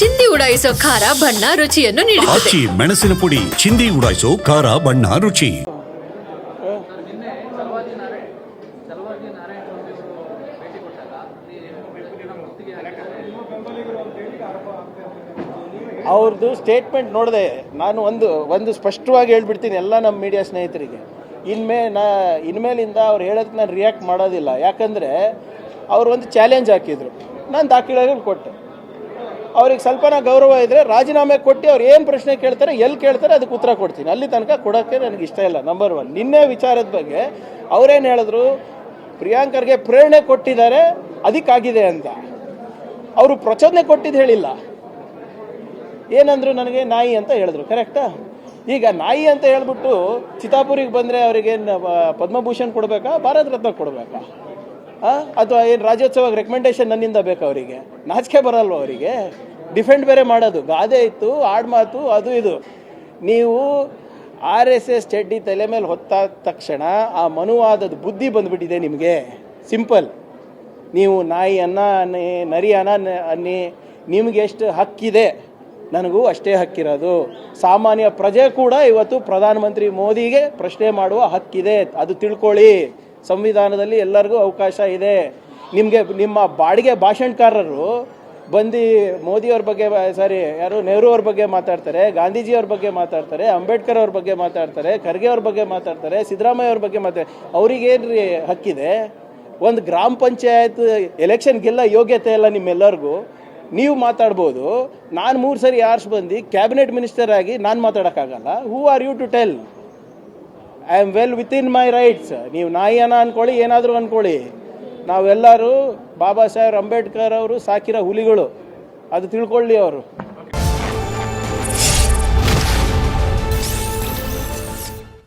ಚಿಂದಿ ಉಡಾಯಿಸೋ ಖಾರ ಬಣ್ಣ ರುಚಿಯನ್ನು ನೀಡುತ್ತದೆ. ಆಚಿ ಮೆಣಸಿನ ಪುಡಿ ಚಿಂದಿ ಉಡಾಯಿಸೋ ಖಾರ ಬಣ್ಣ ರುಚಿ. ಅವ್ರದ್ದು ಸ್ಟೇಟ್ಮೆಂಟ್ ನೋಡಿದೆ ನಾನು ಒಂದು ಒಂದು ಸ್ಪಷ್ಟವಾಗಿ ಹೇಳ್ಬಿಡ್ತೀನಿ ಎಲ್ಲ ನಮ್ಮ ಮೀಡಿಯಾ ಸ್ನೇಹಿತರಿಗೆ. ಇನ್ಮೇ ನಾ ಇನ್ಮೇಲಿಂದ ಅವ್ರು ಹೇಳೋದಕ್ಕೆ ನಾನು ರಿಯಾಕ್ಟ್ ಮಾಡೋದಿಲ್ಲ. ಯಾಕಂದರೆ ಅವರು ಒಂದು ಚಾಲೆಂಜ್ ಹಾಕಿದರು. ನಾನು ದಾಖಲೆಗಳು ಕೊಟ್ಟೆ. ಅವ್ರಿಗೆ ಸ್ವಲ್ಪನ ಗೌರವ ಇದ್ದರೆ ರಾಜೀನಾಮೆ ಕೊಟ್ಟು ಅವ್ರು ಏನು ಪ್ರಶ್ನೆ ಕೇಳ್ತಾರೆ, ಎಲ್ಲಿ ಕೇಳ್ತಾರೆ ಅದಕ್ಕೆ ಉತ್ತರ ಕೊಡ್ತೀನಿ. ಅಲ್ಲಿ ತನಕ ಕೊಡೋಕ್ಕೆ ನನಗೆ ಇಷ್ಟ ಇಲ್ಲ. ನಂಬರ್ ಒನ್ ನಿನ್ನೆ ವಿಚಾರದ ಬಗ್ಗೆ ಅವರೇನು ಹೇಳಿದ್ರು, ಪ್ರಿಯಾಂಕರ್ಗೆ ಪ್ರೇರಣೆ ಕೊಟ್ಟಿದ್ದಾರೆ, ಅದಕ್ಕಾಗಿದೆ ಅಂತ. ಅವರು ಪ್ರಚೋದನೆ ಕೊಟ್ಟಿದ್ದು ಹೇಳಿಲ್ಲ. ಏನಂದ್ರು ನನಗೆ ನಾಯಿ ಅಂತ ಹೇಳಿದ್ರು ಕರೆಕ್ಟಾ ಈಗ ನಾಯಿ ಅಂತ ಹೇಳ್ಬಿಟ್ಟು ಚಿತಾಪುರಿಗೆ ಬಂದರೆ ಅವರಿಗೆ ಪದ್ಮಭೂಷಣ್ ಕೊಡಬೇಕಾ ಭಾರತ ರತ್ನ ಕೊಡಬೇಕಾ? ಅಥವಾ ಏನು ರಾಜ್ಯೋತ್ಸವ ರೆಕಮೆಂಡೇಶನ್ ನನ್ನಿಂದ ಬೇಕು ಅವರಿಗೆ? ನಾಚಿಕೆ ಬರಲ್ವ ಅವರಿಗೆ? ಡಿಫೆಂಡ್ ಬೇರೆ ಮಾಡೋದು. ಗಾದೆ ಇತ್ತು ಆಡ್ಮಾತು ಅದು ಇದು. ನೀವು ಆರ್ ಎಸ್ ಎಸ್ ಚಡ್ಡಿ ತಲೆ ಮೇಲೆ ಹೊತ್ತಾದ ತಕ್ಷಣ ಆ ಮನುವಾದದ ಬುದ್ಧಿ ಬಂದುಬಿಟ್ಟಿದೆ ನಿಮಗೆ. ಸಿಂಪಲ್ ನೀವು ನಾಯಿ ಅನ್ನ, ಅನ್ನಿ, ನರಿ ಅನ್ನ ಅನ್ನಿ, ನಿಮ್ಗೆ ಎಷ್ಟು ಹಕ್ಕಿದೆ? ನನಗೂ ಅಷ್ಟೇ ಹಕ್ಕಿರೋದು. ಸಾಮಾನ್ಯ ಪ್ರಜೆ ಕೂಡ ಇವತ್ತು ಪ್ರಧಾನಮಂತ್ರಿ ಮೋದಿಗೆ ಪ್ರಶ್ನೆ ಮಾಡುವ ಹಕ್ಕಿದೆ. ಅದು ತಿಳ್ಕೊಳ್ಳಿ. ಸಂವಿಧಾನದಲ್ಲಿ ಎಲ್ಲರಿಗೂ ಅವಕಾಶ ಇದೆ. ನಿಮಗೆ, ನಿಮ್ಮ ಬಾಡಿಗೆ ಭಾಷಣಕಾರರು ಬಂದು ಮೋದಿಯವ್ರ ಬಗ್ಗೆ ಸಾರಿ ಯಾರು, ನೆಹರು ಅವ್ರ ಬಗ್ಗೆ ಮಾತಾಡ್ತಾರೆ ಗಾಂಧೀಜಿಯವ್ರ ಬಗ್ಗೆ ಮಾತಾಡ್ತಾರೆ, ಅಂಬೇಡ್ಕರ್ ಅವ್ರ ಬಗ್ಗೆ ಮಾತಾಡ್ತಾರೆ, ಖರ್ಗೆ ಅವ್ರ ಬಗ್ಗೆ ಮಾತಾಡ್ತಾರೆ, ಸಿದ್ದರಾಮಯ್ಯ ಅವ್ರ ಬಗ್ಗೆ ಮಾತಾಡ್ತಾರೆ. ಅವ್ರಿಗೇನ್ರಿ ಹಕ್ಕಿದೆ? ಒಂದು ಗ್ರಾಮ ಪಂಚಾಯತ್ ಎಲೆಕ್ಷನ್ ಗೆಲ್ಲ ಯೋಗ್ಯತೆ ಇಲ್ಲ ನಿಮ್ಮೆಲ್ಲರಿಗೂ. ನೀವು ಮಾತಾಡ್ಬೋದು. ನಾನು ಮೂರು ಸರಿ ಯಾರ್ಸ್ ಬಂದು ಕ್ಯಾಬಿನೆಟ್ ಮಿನಿಸ್ಟರ್ ಆಗಿ ನಾನು ಮಾತಾಡೋಕ್ಕಾಗಲ್ಲ. Who are you to tell I am well within my rights ನೀವು ನಾಯಿಯನ ಅನ್ಕೊಳ್ಳಿ, ಏನಾದರೂ ಅನ್ಕೊಳ್ಳಿ. ನಾವೆಲ್ಲರೂ ಬಾಬಾ ಸಾಹೇಬ್ ಅಂಬೇಡ್ಕರ್ ಅವರು ಸಾಕಿರೋ ಹುಲಿಗಳು. ಅದು ತಿಳ್ಕೊಳ್ಳಿ ಅವರು.